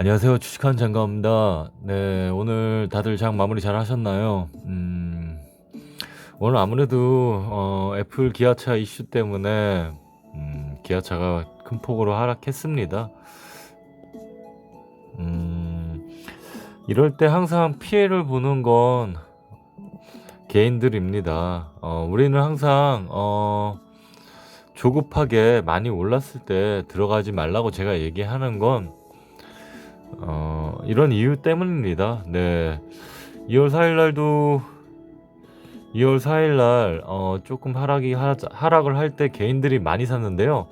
안녕하세요. 주식한 장가입니다. 네, 오늘 다들 장 마무리 잘 하셨나요? 음, 오늘 아무래도 어, 애플 기아차 이슈 때문에 음, 기아차가 큰 폭으로 하락했습니다. 음, 이럴 때 항상 피해를 보는 건 개인들입니다. 어, 우리는 항상 어, 조급하게 많이 올랐을 때 들어가지 말라고 제가 얘기하는 건 어, 이런 이유 때문입니다. 네. 2월 4일 날도 2월 4일 날 어, 조금 하락이 하, 하락을 할 때 개인들이 많이 샀는데요.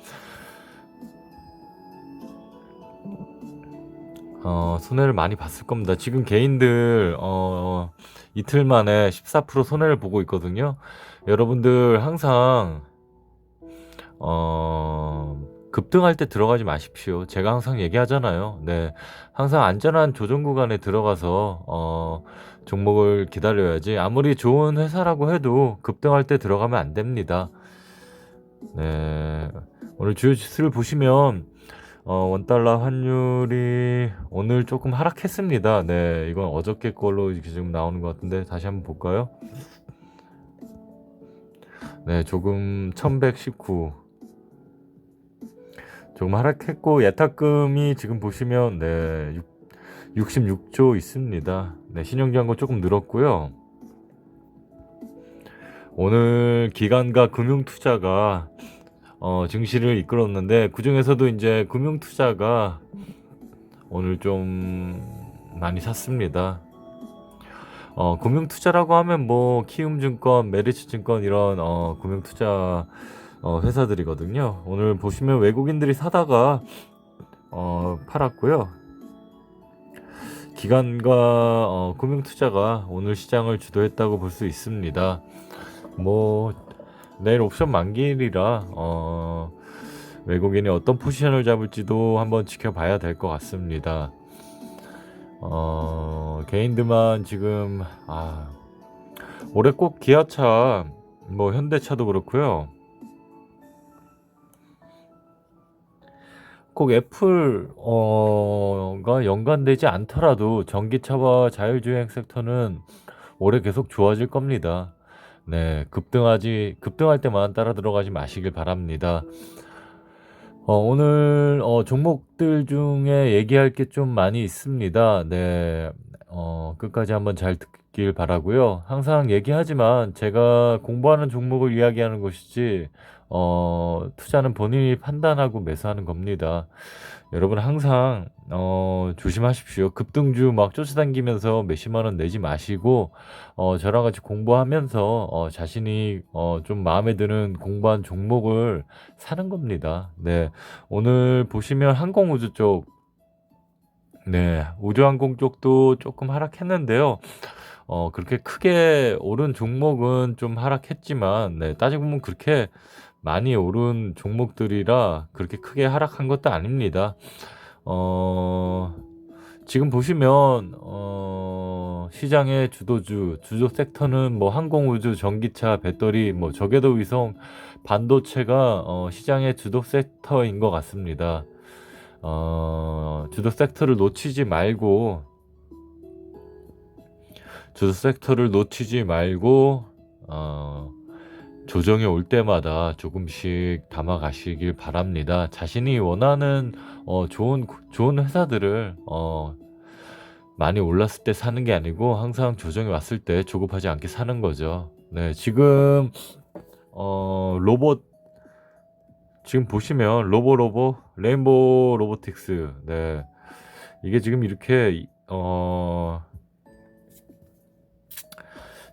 어, 손해를 많이 봤을 겁니다. 지금 개인들 어, 이틀 만에 14% 손해를 보고 있거든요. 여러분들 항상 어, 급등할 때 들어가지 마십시오. 제가 항상 얘기하잖아요. 네. 항상 안전한 조정 구간에 들어가서 어, 종목을 기다려야지. 아무리 좋은 회사라고 해도 급등할 때 들어가면 안 됩니다. 네. 오늘 주요 지수를 보시면 어, 원달러 환율이 오늘 조금 하락했습니다. 네. 이건 어저께 걸로 지금 나오는 것 같은데 다시 한번 볼까요? 네, 조금 1119 조금 하락했고 예탁금이 지금 보시면 네 6, 66조 있습니다. 네 신용잔고 조금 늘었고요. 오늘 기관과 금융투자가 어, 증시를 이끌었는데 그 중에서도 이제 금융투자가 오늘 좀 많이 샀습니다. 어, 금융투자라고 하면 뭐 키움증권, 메리츠증권 이런 어, 금융투자 어, 회사들이거든요. 오늘 보시면 외국인들이 사다가 어, 팔았고요. 기관과 어, 금융 투자가 오늘 시장을 주도했다고 볼 수 있습니다. 뭐 내일 옵션 만기일이라 어, 외국인이 어떤 포지션을 잡을지도 한번 지켜봐야 될 것 같습니다. 어, 개인들만 지금 아, 올해 꼭 기아차 뭐 현대차도 그렇고요. 꼭 애플 어가 연관되지 않더라도 전기차와 자율주행 섹터는 올해 계속 좋아질 겁니다. 네, 급등하지 급등할 때만 따라 들어가지 마시길 바랍니다. 어, 오늘 어, 종목들 중에 얘기할 게 좀 많이 있습니다. 네, 어, 끝까지 한번 잘 듣 길 바라고요. 항상 얘기하지만 제가 공부하는 종목을 이야기하는 것이지 어, 투자는 본인이 판단하고 매수하는 겁니다. 여러분 항상 어, 조심하십시오. 급등주 막 쫓아다니면서 몇십만 원 내지 마시고 어, 저랑 같이 공부하면서 어, 자신이 어, 좀 마음에 드는 공부한 종목을 사는 겁니다. 네, 오늘 보시면 항공우주 쪽, 네, 우주항공 쪽도 조금 하락했는데요. 어, 그렇게 크게 오른 종목은 좀 하락했지만, 네, 따지고 보면 그렇게 많이 오른 종목들이라 그렇게 크게 하락한 것도 아닙니다. 어, 지금 보시면 어, 시장의 주도주, 주도 섹터는 뭐 항공우주, 전기차, 배터리, 뭐 저궤도 위성, 반도체가 어, 시장의 주도 섹터인 것 같습니다. 어, 주도 섹터를 놓치지 말고 주도 섹터를 놓치지 말고 어, 조정이 올 때마다 조금씩 담아 가시길 바랍니다. 자신이 원하는 어, 좋은 좋은 회사들을 어, 많이 올랐을 때 사는 게 아니고 항상 조정이 왔을 때 조급하지 않게 사는 거죠. 네, 지금 어, 로봇 지금 보시면 로보 로보 레인보우 로보틱스 네 이게 지금 이렇게 어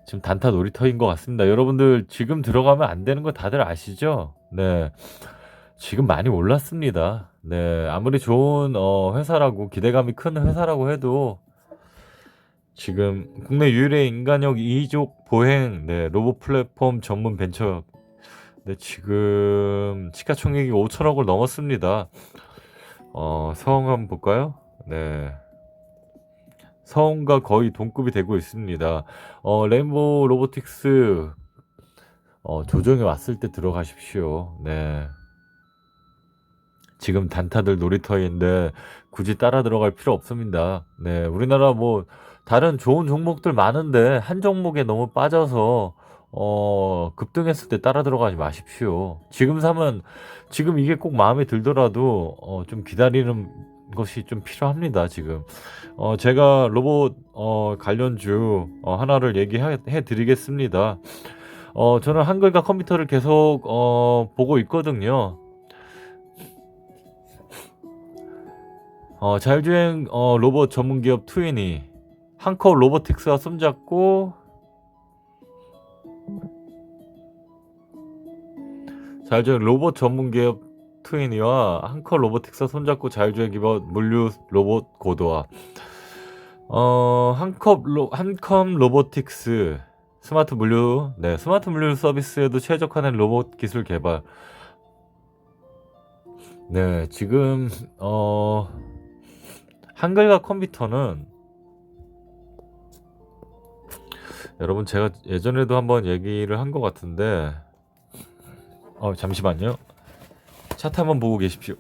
지금 단타 놀이터인 것 같습니다. 여러분들 지금 들어가면 안 되는 거 다들 아시죠? 네. 지금 많이 올랐습니다. 네. 아무리 좋은 어, 회사라고 기대감이 큰 회사라고 해도 지금 국내 유일의 인간역 2족 보행 네, 로봇 플랫폼 전문 벤처 네, 지금 시가총액이 5천억을 넘었습니다. 어, 성함 볼까요? 네. 성과 거의 동급이 되고 있습니다. 어, 레인보우 로보틱스 어, 조정이 왔을 때 들어가십시오. 네. 지금 단타들 놀이터인데 굳이 따라 들어갈 필요 없습니다. 네, 우리나라 뭐 다른 좋은 종목들 많은데 한 종목에 너무 빠져서 어, 급등했을 때 따라 들어가지 마십시오. 지금 사면 지금 이게 꼭 마음에 들더라도 어, 좀 기다리는 것이 좀 필요합니다. 지금 어, 제가 로봇 어, 관련주 어, 하나를 얘기해 드리겠습니다. 어, 저는 한글과 컴퓨터를 계속 어, 보고 있거든요. 어, 자율주행 어, 로봇 전문 기업 트윈이 한컵 로보틱스와 손잡고 자율주행 로봇 전문 기업 트윈이와 한컵 로보틱스와 손잡고 자율주행 기업 물류 로봇 고도화. 어, 한컵 로, 한컵 로보틱스 스마트 물류 네 스마트 물류 서비스에도 최적화된 로봇 기술 개발. 네 지금 어 한글과 컴퓨터는 여러분 제가 예전에도 한번 얘기를 한 것 같은데 어 잠시만요 차트 한번 보고 계십시오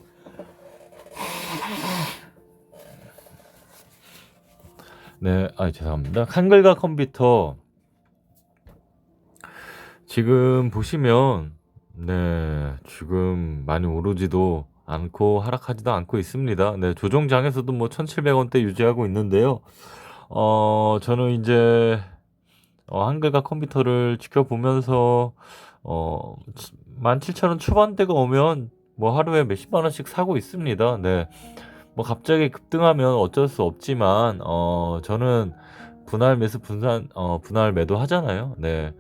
네, 아 죄송합니다. 한글과 컴퓨터 지금 보시면 네, 지금 많이 오르지도 않고 하락하지도 않고 있습니다. 네, 조정장에서도 뭐 1,700원대 유지하고 있는데요. 어, 저는 이제 어, 한글과 컴퓨터를 지켜보면서 어, 17,000원 초반대가 오면 뭐 하루에 몇십만 원씩 사고 있습니다. 네. 뭐 갑자기 급등하면 어쩔 수 없지만 어 저는 분할 매수 분산 어 분할 매도 하잖아요. 네.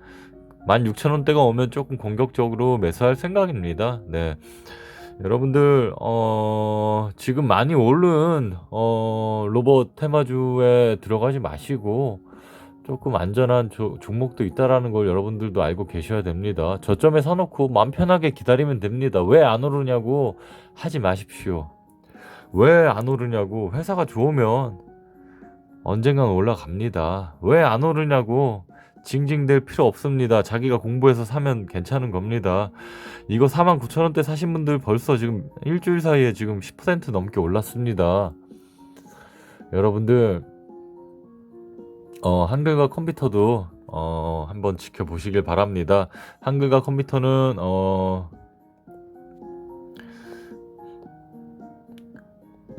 16,000원대가 오면 조금 공격적으로 매수할 생각입니다. 네. 여러분들 어 지금 많이 오른 어 로봇 테마주에 들어가지 마시고 조금 안전한 조, 종목도 있다라는 걸 여러분들도 알고 계셔야 됩니다. 저점에 사놓고 마음 편하게 기다리면 됩니다. 왜 안 오르냐고 하지 마십시오. 왜 안 오르냐고 회사가 좋으면 언젠간 올라갑니다. 왜 안 오르냐고 징징댈 필요 없습니다. 자기가 공부해서 사면 괜찮은 겁니다. 이거 49,000원대 사신 분들 벌써 지금 일주일 사이에 지금 10% 넘게 올랐습니다. 여러분들 어, 한글과 컴퓨터도 어, 한번 지켜보시길 바랍니다. 한글과 컴퓨터는 어,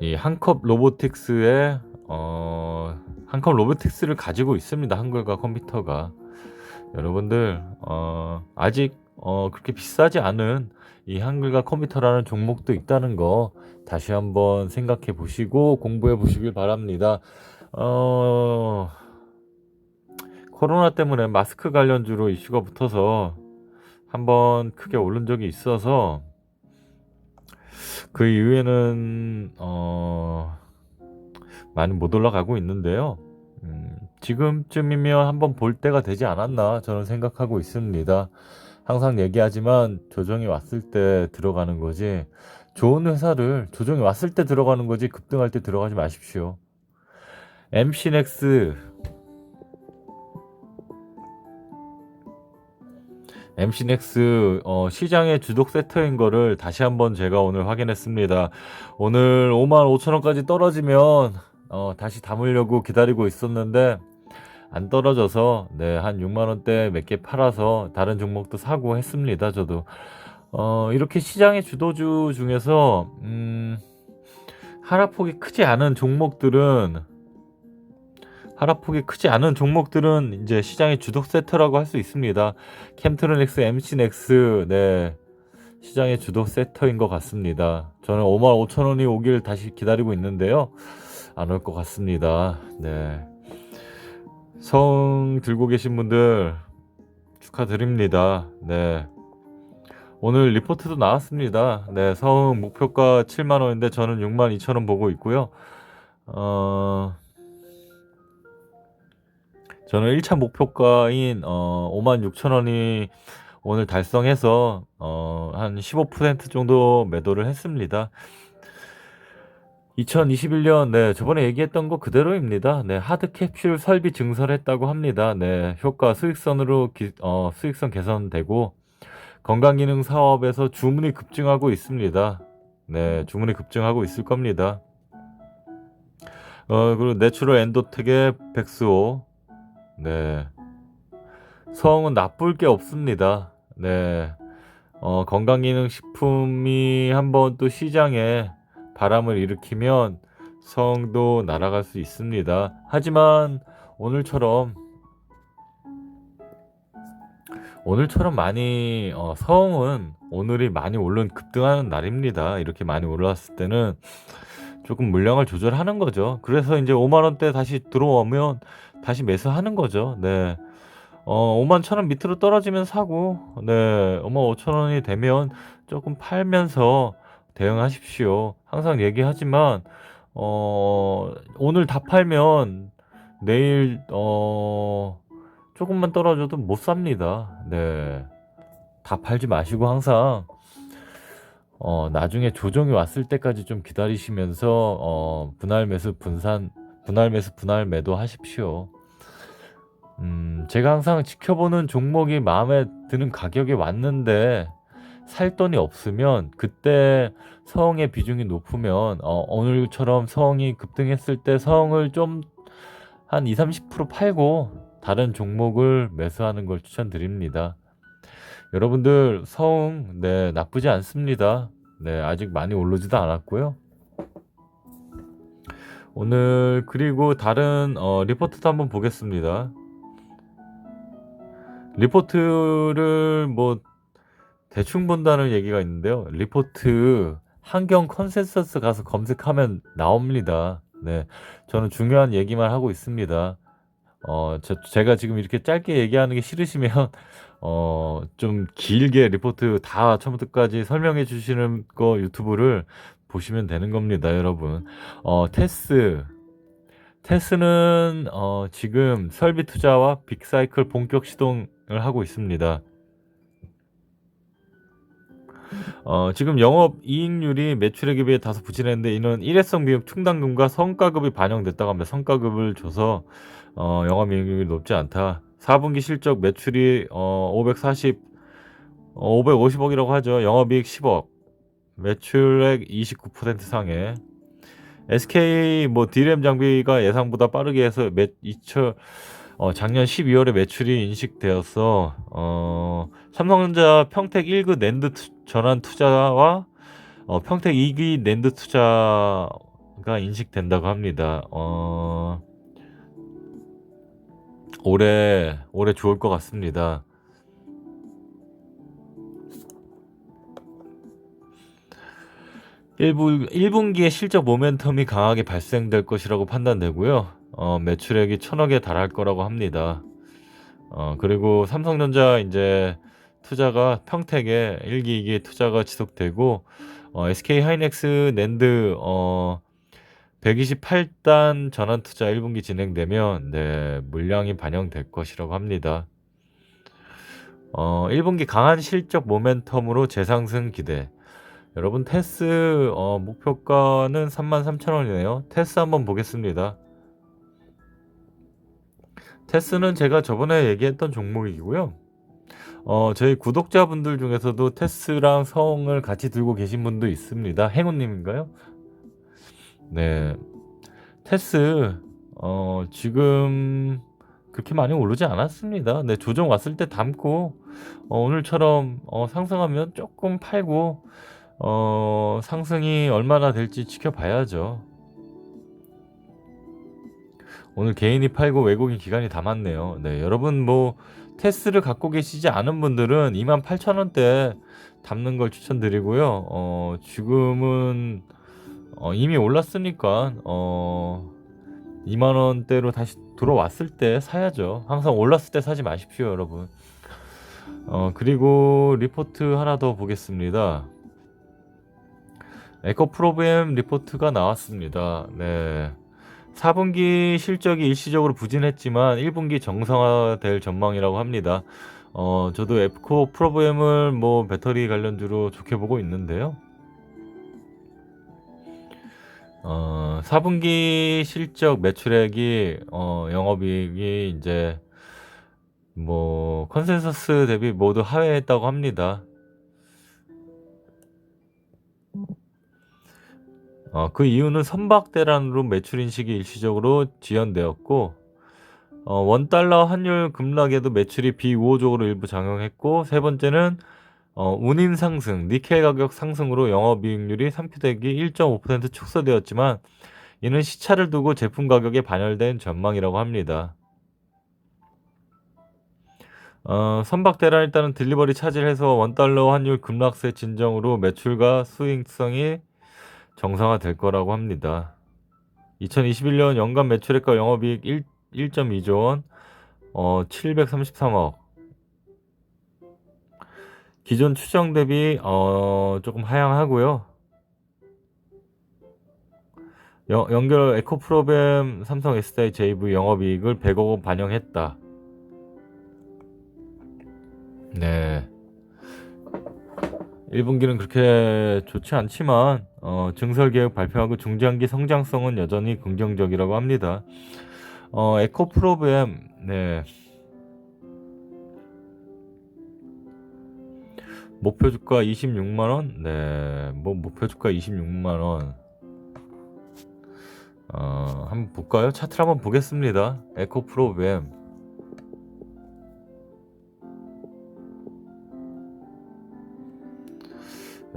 이 한컵 로보틱스의 어, 한컵 로보틱스를 가지고 있습니다. 한글과 컴퓨터가 여러분들 어, 아직 어, 그렇게 비싸지 않은 이 한글과 컴퓨터라는 종목도 있다는 거 다시 한번 생각해 보시고 공부해 보시길 바랍니다. 어, 코로나 때문에 마스크 관련주로 이슈가 붙어서 한번 크게 오른 적이 있어서 그 이후에는 어 많이 못 올라가고 있는데요. 음, 지금쯤이면 한번 볼 때가 되지 않았나 저는 생각하고 있습니다. 항상 얘기하지만 조정이 왔을 때 들어가는 거지 좋은 회사를 조정이 왔을 때 들어가는 거지 급등할 때 들어가지 마십시오. MC넥스 MC넥스 어, 시장의 주독 세터인 거를 다시 한번 제가 오늘 확인했습니다. 오늘 55,000원까지 떨어지면 어, 다시 담으려고 기다리고 있었는데 안 떨어져서 네, 한 6만 원대 몇 개 팔아서 다른 종목도 사고 했습니다. 저도 어, 이렇게 시장의 주도주 중에서 음, 하락폭이 크지 않은 종목들은 하락폭이 크지 않은 종목들은 이제 시장의 주독 세터라고 할 수 있습니다. 캠트로닉스, MC넥스, 네. 시장의 주독 세터인 것 같습니다. 저는 5만 5천 원이 오길 다시 기다리고 있는데요. 안 올 것 같습니다. 네. 성 들고 계신 분들 축하드립니다. 네. 오늘 리포트도 나왔습니다. 네, 성 목표가 7만 원인데 저는 6만 2천 원 보고 있고요. 어, 저는 1차 목표가인 어, 5만 6천 원이 오늘 달성해서 어, 한 15% 정도 매도를 했습니다. 2021년 네 저번에 얘기했던 거 그대로입니다. 네 하드 캡슐 설비 증설했다고 합니다. 네 효과 수익선으로 기, 어, 수익선 개선되고 건강기능 사업에서 주문이 급증하고 있습니다. 네, 주문이 급증하고 있을 겁니다. 어, 그리고 내추럴 엔도텍의 백수호. 네. 성은 나쁠 게 없습니다. 네. 어, 건강기능식품이 한번 또 시장에 바람을 일으키면 성도 날아갈 수 있습니다. 하지만 오늘처럼 오늘처럼 많이 어, 성은 오늘이 많이 오른 급등하는 날입니다. 이렇게 많이 올랐을 때는 조금 물량을 조절하는 거죠. 그래서 이제 5만 원대 다시 들어오면 다시 매수하는 거죠. 네. 어, 5만 천 원 밑으로 떨어지면 사고, 네, 5만 5천 원이 되면 조금 팔면서 대응하십시오. 항상 얘기하지만, 어, 오늘 다 팔면 내일, 어, 조금만 떨어져도 못 삽니다. 네. 다 팔지 마시고 항상, 어, 나중에 조정이 왔을 때까지 좀 기다리시면서, 어, 분할 매수, 분산, 분할 매수, 분할 매도 하십시오. 음, 제가 항상 지켜보는 종목이 마음에 드는 가격에 왔는데 살 돈이 없으면 그때 서흥의 비중이 높으면 어, 오늘처럼 서흥이 급등했을 때 서흥을 좀 한 2, 30% 팔고 다른 종목을 매수하는 걸 추천드립니다. 여러분들 서흥 네 나쁘지 않습니다. 네 아직 많이 오르지도 않았고요. 오늘 그리고 다른 어, 리포트도 한번 보겠습니다. 리포트를 뭐 대충 본다는 얘기가 있는데요. 리포트 환경 컨센서스 가서 검색하면 나옵니다. 네. 저는 중요한 얘기만 하고 있습니다. 어, 저, 제가 지금 이렇게 짧게 얘기하는 게 싫으시면, 어, 좀 길게 리포트 다 처음부터까지 설명해 주시는 거 유튜브를 보시면 되는 겁니다, 여러분. 어, 테스. 테스는, 어, 지금 설비 투자와 빅사이클 본격 시동을 하고 있습니다. 어, 지금 영업 이익률이 매출액에 비해 다소 부진했는데 이는 일회성 비용 충당금과 성과급이 반영됐다고 합니다. 성과급을 줘서 어, 영업 이익률이 높지 않다. 4분기 실적 매출이 어, 540 어, 550억이라고 하죠. 영업이익 10억. 매출액 29% 상해. SK 뭐 D램 장비가 예상보다 빠르게 해서 매 2000, 어, 작년 12월에 매출이 인식되어서 어, 삼성전자 평택 1급 낸드 투, 전환 투자와 어, 평택 2기 낸드 투자가 인식된다고 합니다. 어, 올해 올해 좋을 것 같습니다. 일부 1분기에 실적 모멘텀이 강하게 발생될 것이라고 판단되고요. 어, 매출액이 천억에 달할 거라고 합니다. 어, 그리고 삼성전자 이제 투자가 평택에 1기, 2기 투자가 지속되고 어, SK 하이닉스 낸드 어, 128단 전환 투자 1분기 진행되면 네, 물량이 반영될 것이라고 합니다. 어, 1분기 강한 실적 모멘텀으로 재상승 기대. 여러분 테스 어, 목표가는 33,000원이네요. 테스 한번 보겠습니다. 테스는 제가 저번에 얘기했던 종목이고요. 어, 저희 구독자분들 중에서도 테스랑 성을 같이 들고 계신 분도 있습니다. 행운님인가요? 네. 테스, 어, 지금 그렇게 많이 오르지 않았습니다. 네, 조정 왔을 때 담고, 어, 오늘처럼, 어, 상승하면 조금 팔고, 어, 상승이 얼마나 될지 지켜봐야죠. 오늘 개인이 팔고 외국인 기관이 담았네요. 네, 여러분 뭐 테스를 갖고 계시지 않은 분들은 28,000원대 담는 걸 추천드리고요. 어, 지금은 어, 이미 올랐으니까 어, 2만 원대로 다시 들어왔을 때 사야죠. 항상 올랐을 때 사지 마십시오, 여러분. 어, 그리고 리포트 하나 더 보겠습니다. 에코 프로그램 리포트가 나왔습니다. 네. 4분기 실적이 일시적으로 부진했지만 1분기 정상화될 전망이라고 합니다. 어, 저도 에코 프로그램을 뭐 배터리 관련주로 좋게 보고 있는데요. 어, 4분기 실적 매출액이 어, 영업이익이 이제 뭐 컨센서스 대비 모두 하회했다고 합니다. 어, 그 이유는 선박 대란으로 매출 인식이 일시적으로 지연되었고 어, 원달러 환율 급락에도 매출이 비우호적으로 일부 작용했고 세 번째는 어, 운임 상승, 니켈 가격 상승으로 영업이익률이 3표 대기 1.5% 축소되었지만 이는 시차를 두고 제품 가격에 반영된 전망이라고 합니다. 어, 선박 대란 일단은 딜리버리 차질 해서 원달러 환율 급락세 진정으로 매출과 수익성이 정상화 될 거라고 합니다. 2021년 연간 매출액과 영업이익 1, 1.2조 원, 어, 733억. 기존 추정 대비 어, 조금 하향하고요. 연, 연결 에코프로뱀 삼성 S다이 JV 영업이익을 100억 원 반영했다. 네. 1분기는 그렇게 좋지 않지만 어, 증설 계획 발표하고 중장기 성장성은 여전히 긍정적이라고 합니다. 어, 에코 프로뱀 네. 목표 주가 26만 원. 네. 뭐 목표 주가 26만 원. 어, 한번 볼까요? 차트를 한번 보겠습니다. 에코 프로뱀.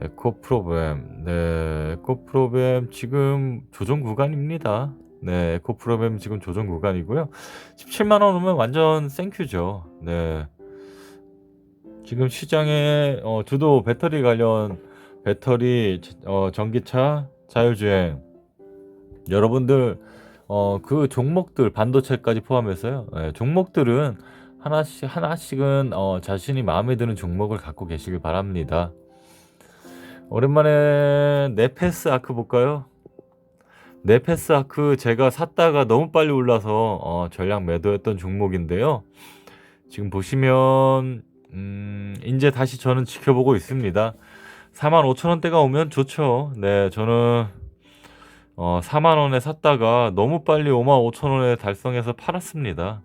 에코 프로뱀. 네. 에코 프로뱀 지금 조정 구간입니다. 네. 에코 프로뱀 지금 조정 구간이고요. 17만 원 오면 완전 생큐죠. 네. 지금 시장에 어, 주도 배터리 관련 배터리 어, 전기차 자율주행 여러분들 어, 그 종목들 반도체까지 포함해서요. 네, 종목들은 하나씩 하나씩은 어, 자신이 마음에 드는 종목을 갖고 계시길 바랍니다. 오랜만에 네페스 아크 볼까요? 네페스 아크 제가 샀다가 너무 빨리 올라서 어, 전량 매도했던 종목인데요. 지금 보시면 음, 이제 다시 저는 지켜보고 있습니다. 45,000원대가 오면 좋죠. 네, 저는 어, 4만 원에 샀다가 너무 빨리 5만 5천 원에 달성해서 팔았습니다.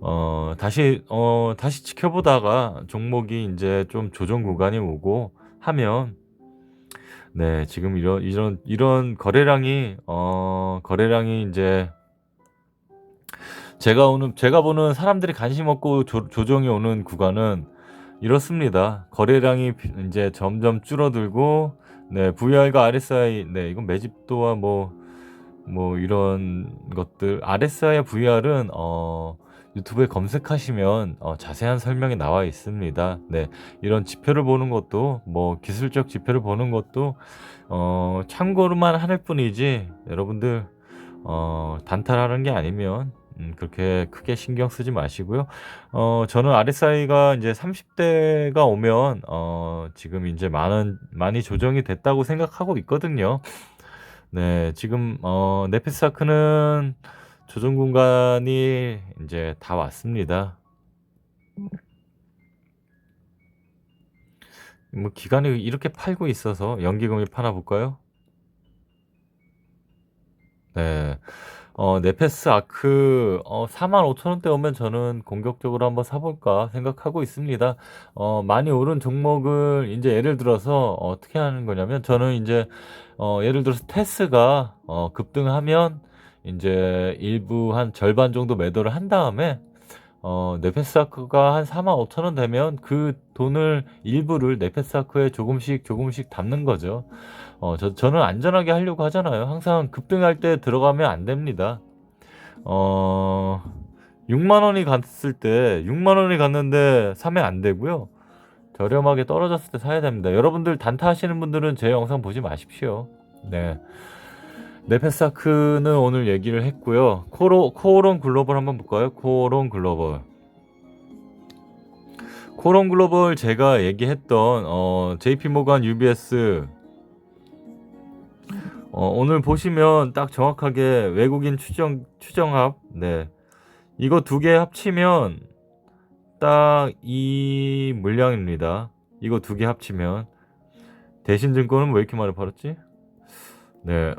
어, 다시 어, 다시 지켜보다가 종목이 이제 좀 조정 구간이 오고 하면 네, 지금 이런 이런 이런 거래량이 어, 거래량이 이제 제가 오는 제가 보는 사람들이 관심 없고 조, 조정이 오는 구간은 이렇습니다. 거래량이 이제 점점 줄어들고 네, VR과 RSI 네, 이건 매집도와 뭐뭐 이런 것들 RSI와 VR은 어 유튜브에 검색하시면 어, 자세한 설명이 나와 있습니다. 네, 이런 지표를 보는 것도 뭐 기술적 지표를 보는 것도 어, 참고로만 할 뿐이지 여러분들 어, 단탈하는 게 아니면 음, 그렇게 크게 신경 쓰지 마시고요. 어, 저는 RSI가 이제 30대가 오면 어, 지금 이제 많은 많이 조정이 됐다고 생각하고 있거든요. 네, 지금 어, 네페스아크는 조정 공간이 이제 다 왔습니다. 뭐 기간이 이렇게 팔고 있어서 연기금을 파나 볼까요? 네. 어, 네페스 아크 어, 45,000 원대 오면 저는 공격적으로 한번 사 볼까 생각하고 있습니다. 어, 많이 오른 종목을 이제 예를 들어서 어떻게 하는 거냐면 저는 이제 어, 예를 들어서 테스가 어, 급등하면 이제 일부 한 절반 정도 매도를 한 다음에 어, 네페스아크가 한 4만 5천 원 되면 그 돈을 일부를 네페스아크에 조금씩 조금씩 담는 거죠. 어, 저, 저는 안전하게 하려고 하잖아요. 항상 급등할 때 들어가면 안 됩니다. 어, 6만 원이 갔을 때 6만 원이 갔는데 사면 안 되고요. 저렴하게 떨어졌을 때 사야 됩니다. 여러분들 단타 하시는 분들은 제 영상 보지 마십시오. 네. 네 페사크는 오늘 얘기를 했고요. 코로, 코오론 글로벌 한번 볼까요? 코오론 글로벌. 코오론 글로벌 제가 얘기했던 어, JP 모간 UBS 어, 오늘 보시면 딱 정확하게 외국인 추정 추정합 네 이거 두 개 합치면 딱 이 물량입니다. 이거 두 개 합치면 대신증권은 왜 이렇게 많이 팔았지? 네.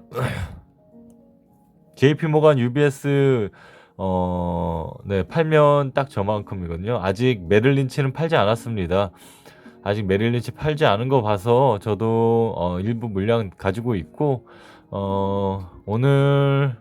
JP 모간 UBS 어, 네, 팔면 딱 저만큼이거든요. 아직 메릴린치는 팔지 않았습니다. 아직 메릴 린치 팔지 않은 거 봐서 저도 어, 일부 물량 가지고 있고 어, 오늘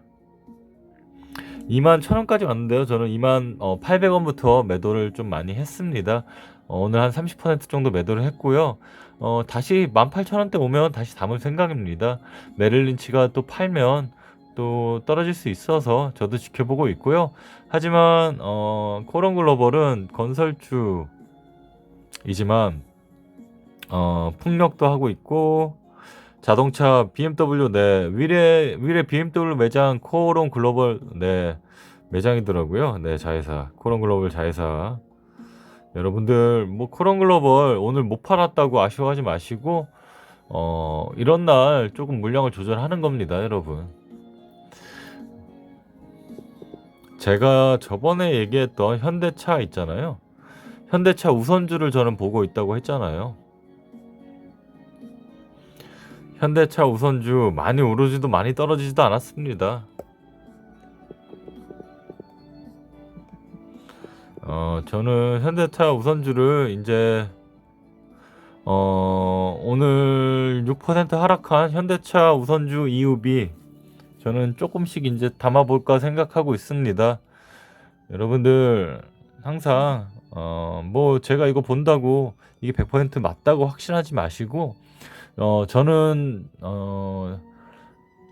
2만 1000원까지 왔는데요. 저는 2만 어, 800원부터 매도를 좀 많이 했습니다. 어, 오늘 한 30% 정도 매도를 했고요. 어, 다시 18,000원대 오면 다시 담을 생각입니다. 메릴 린치가 또 팔면 또 떨어질 수 있어서 저도 지켜보고 있고요. 하지만 어, 코론 글로벌은 건설주이지만 어, 풍력도 하고 있고 자동차 BMW 네 위례 위례 BMW 매장 코론 글로벌 네 매장이더라고요. 네 자회사 코론 글로벌 자회사 여러분들 뭐 코론 글로벌 오늘 못 팔았다고 아쉬워하지 마시고 어 이런 날 조금 물량을 조절하는 겁니다, 여러분. 제가 저번에 얘기했던 현대차 있잖아요. 현대차 우선주를 저는 보고 있다고 했잖아요. 현대차 우선주 많이 오르지도 많이 떨어지지도 않았습니다. 어, 저는 현대차 우선주를 이제 어, 오늘 6% 하락한 현대차 우선주 EUB 저는 조금씩 이제 담아볼까 생각하고 있습니다. 여러분들 항상 어, 뭐 제가 이거 본다고 이게 100% 맞다고 확신하지 마시고 어, 저는 어,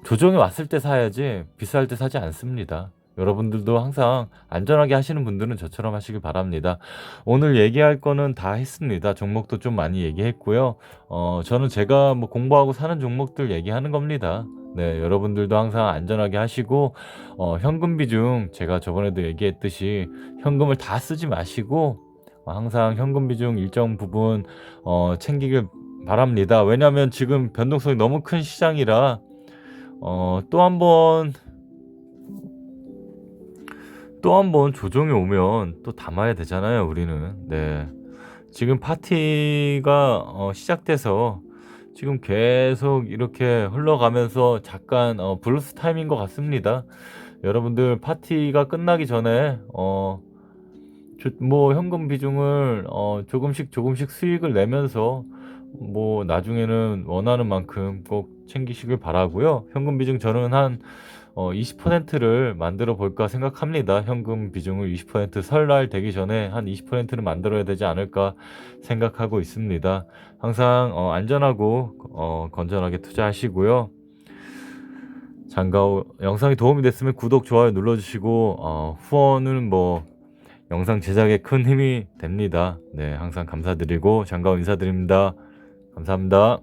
조정이 왔을 때 사야지 비쌀 때 사지 않습니다. 여러분들도 항상 안전하게 하시는 분들은 저처럼 하시길 바랍니다. 오늘 얘기할 거는 다 했습니다. 종목도 좀 많이 얘기했고요. 어, 저는 제가 뭐 공부하고 사는 종목들 얘기하는 겁니다. 네, 여러분들도 항상 안전하게 하시고, 어, 현금 비중, 제가 저번에도 얘기했듯이 현금을 다 쓰지 마시고, 어, 항상 현금 비중 일정 부분, 어, 챙기길 바랍니다. 왜냐면 지금 변동성이 너무 큰 시장이라, 어, 또 한 번, 또 한 번 조정이 오면 또 담아야 되잖아요, 우리는. 네. 지금 파티가 어, 시작돼서 지금 계속 이렇게 흘러가면서 잠깐 어, 블루스 타임인 것 같습니다. 여러분들 파티가 끝나기 전에 어, 조- 뭐 현금 비중을 어, 조금씩 조금씩 수익을 내면서 뭐 나중에는 원하는 만큼 꼭 챙기시길 바라고요. 현금 비중 저는 한 어, 20%를 만들어 볼까 생각합니다. 현금 비중을 20% 설날 되기 전에 한 20%는 만들어야 되지 않을까 생각하고 있습니다. 항상 어, 안전하고 어, 건전하게 투자하시고요. 장가오 영상이 도움이 됐으면 구독, 좋아요 눌러주시고 어, 후원은 뭐 영상 제작에 큰 힘이 됩니다. 네, 항상 감사드리고 장가오 인사드립니다. 감사합니다.